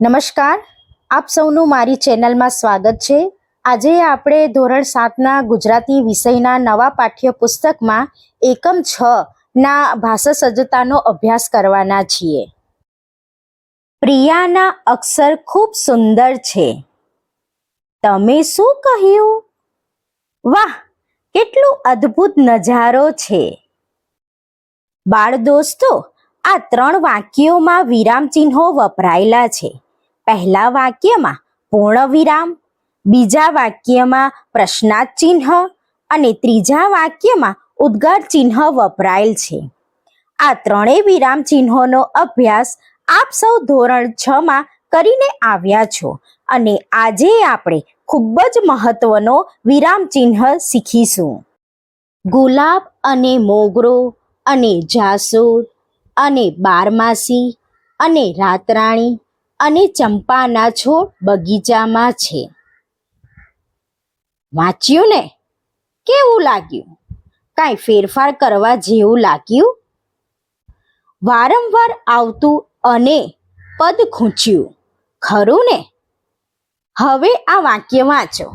નમસ્કાર. આપ સૌનું મારી ચેનલમાં સ્વાગત છે. આજે આપણે ધોરણ સાતના ગુજરાતી વિષયના નવા પાઠ્યપુસ્તકમાં એકમ છ ના ભાષા સજ્જતાનો અભ્યાસ કરવાના છીએ. પ્રિયાના અક્ષર ખૂબ સુંદર છે. તમે શું કહ્યું? વાહ, કેટલું અદ્ભુત નજારો છે. બાળ દોસ્તો આ ત્રણ વાક્યોમાં વિરામ ચિહ્નો વપરાયેલા છે. પહેલા વાક્યમાં પૂર્ણ વિરામ બીજા વાક્યમાં પ્રશ્નાર્થ ચિહ્ન અને ત્રીજા વાક્યમાં ઉદ્ગાર ચિહ્ન વપરાયેલ છે. આ ત્રણેય વિરામ ચિહ્નોનો અભ્યાસ આપ સૌ ધોરણ છ માં કરીને આવ્યા છો અને આજે આપણે ખૂબ જ મહત્વનો વિરામ ચિહ્ન શીખીશું. ગુલાબ અને મોગરો અને જાસૂદ અને બારમાસી અને રાતરાણી અને ચંપાના છોડ બગીચામાં છે. વાંચ્યું ને? કેવું લાગ્યું? કાંઈ ફેરફાર કરવા જેવું લાગ્યું? વારંવાર આવતું અને પદ ખૂંચ્યું. ખરું ને? હવે આ વાક્ય વાંચો.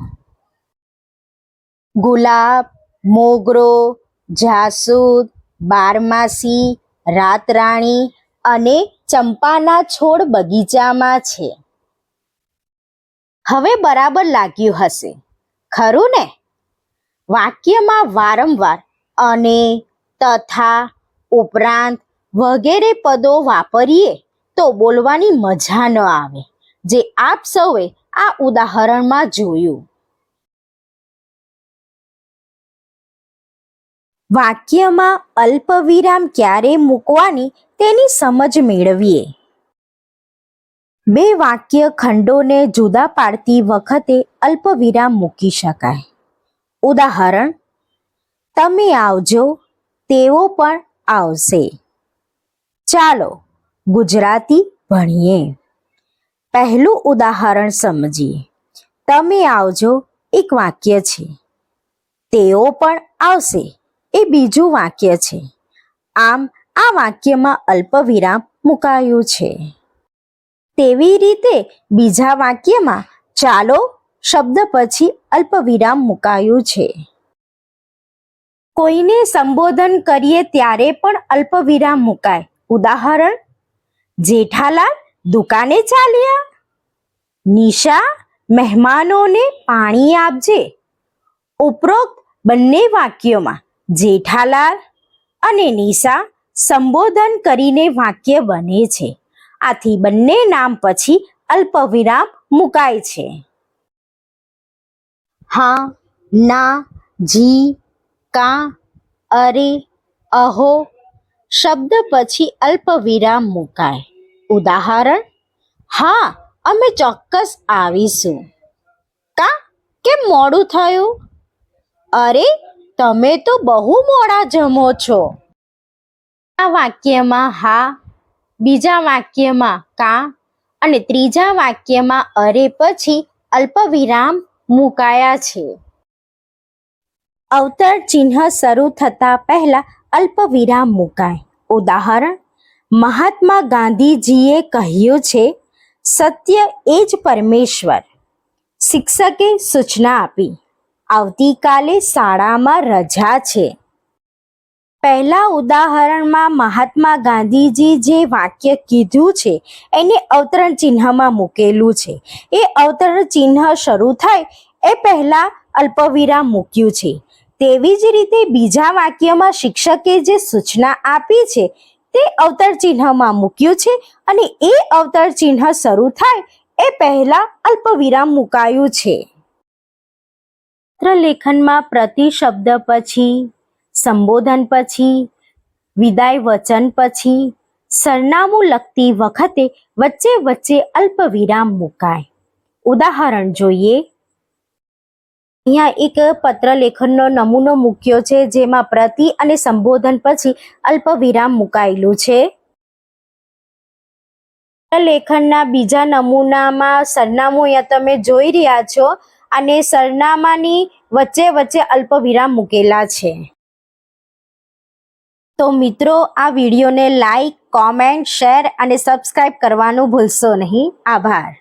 ગુલાબ, મોગરો, જાસૂદ, બારમાસી, રાતરાણી અને ચંપાના છોડ બગીચામાં છે. હવે બરાબર લાગ્યું હશે. ખરું ને? વાક્યમાં વારંવાર અને તથા ઉપરાંત વગેરે પદો વાપરીએ તો બોલવાની મજા ન આવે. જે આપ સૌએ આ ઉદાહરણમાં જોયું. વાક્યમાં અલ્પવિરામ ક્યારે મૂકવાની તેની સમજ મેળવીએ. બે વાક્ય ખંડોને જુદા પાડતી વખતે અલ્પવિરામ મૂકી શકાય. ઉદાહરણ, તમે આવજો, તેઓ પણ આવશે. ચાલો, ગુજરાતી ભણીએ. પહેલું ઉદાહરણ સમજીએ. તમે આવજો એક વાક્ય છે. તેઓ પણ આવશે. એ બીજું વાક્ય છે. આમ આ વાક્યમાં અલ્પવિરામ મુકાયું છે. તેવી રીતે બીજા વાક્યમાં ચાલો શબ્દ પછી અલ્પવિરામ મુકાયું છે. કોઈને સંબોધન કરીએ ત્યારે પણ અલ્પવિરામ મુકાય. ઉદાહરણ, જેઠાલાલ દુકાને ચાલ્યા. નિશા, મહેમાનોને પાણી આપજે. ઉપરોક્ત બંને વાક્યોમાં જેઠાલાલ અને નિશા સંબોધન કરીને વાક્ય બને છે. આથી બંને નામ પછી અલ્પવિરામ મુકાય છે. હા, ના, જી, કા, અરે, અહો શબ્દ પછી અલ્પવિરામ મુકાય. ઉદાહરણ, હા, અમે ચોક્કસ આવીશું. કા, કેમ મોડું થયું? અરે તમે તો બહુ મોડા જમો છો. આ વાક્યમાં હા, બીજા વાક્યમાં કા અને ત્રીજા વાક્યમાં અરે પછી અલ્પવિરામ મુકાયા છે. અવતર ચિહ્ન શરૂ થતા પહેલા અલ્પવિરામ મુકાય. ઉદાહરણ, મહાત્મા ગાંધીજીએ કહ્યું છે, સત્ય એ જ પરમેશ્વર. શિક્ષકે સૂચના આપી. આવતીકાલે શાળામાં રજા છે. પહેલા ઉદાહરણમાં મહાત્મા ગાંધીજી જે વાક્ય કીધું છે, એને અવતરણ ચિહ્નમાં મૂકેલું છે. એ અવતરણ ચિહ્ન શરૂ થાય, એ પહેલા અલ્પવિરામ મૂક્યું છે. તેવી જ રીતે બીજા વાક્યમાં શિક્ષકે જે સૂચના આપી છે, તે અવતર ચિહ્નમાં મૂક્યું છે અને એ અવતર ચિહ્ન શરૂ થાય, એ પહેલા અલ્પવિરામ મુકાયું છે. લેખનમાં પ્રતિશબ્દ પછી, સંબોધન પછી, વિદાય વચન પછી, સરનામું લખતી વખતે વચ્ચે વચ્ચે અલ્પવિરામ મુકાય. ઉદાહરણ જોઈએ. અહીંયા એક પત્ર લેખનનો નમૂનો મૂક્યો છે, જેમાં પ્રતિ અને સંબોધન પછી અલ્પ વિરામ મુકાયેલું છે. લેખનના બીજા નમૂનામાં સરનામું અહીંયા તમે જોઈ રહ્યા છો. અને સરનામાની વચ્ચે વચ્ચે અલ્પવિરામ મૂકેલા છે. તો મિત્રો, આ વિડીયોને લાઈક કોમેન્ટ શેર અને સબસ્ક્રાઇબ કરવાનું ભૂલશો નહીં. આભાર.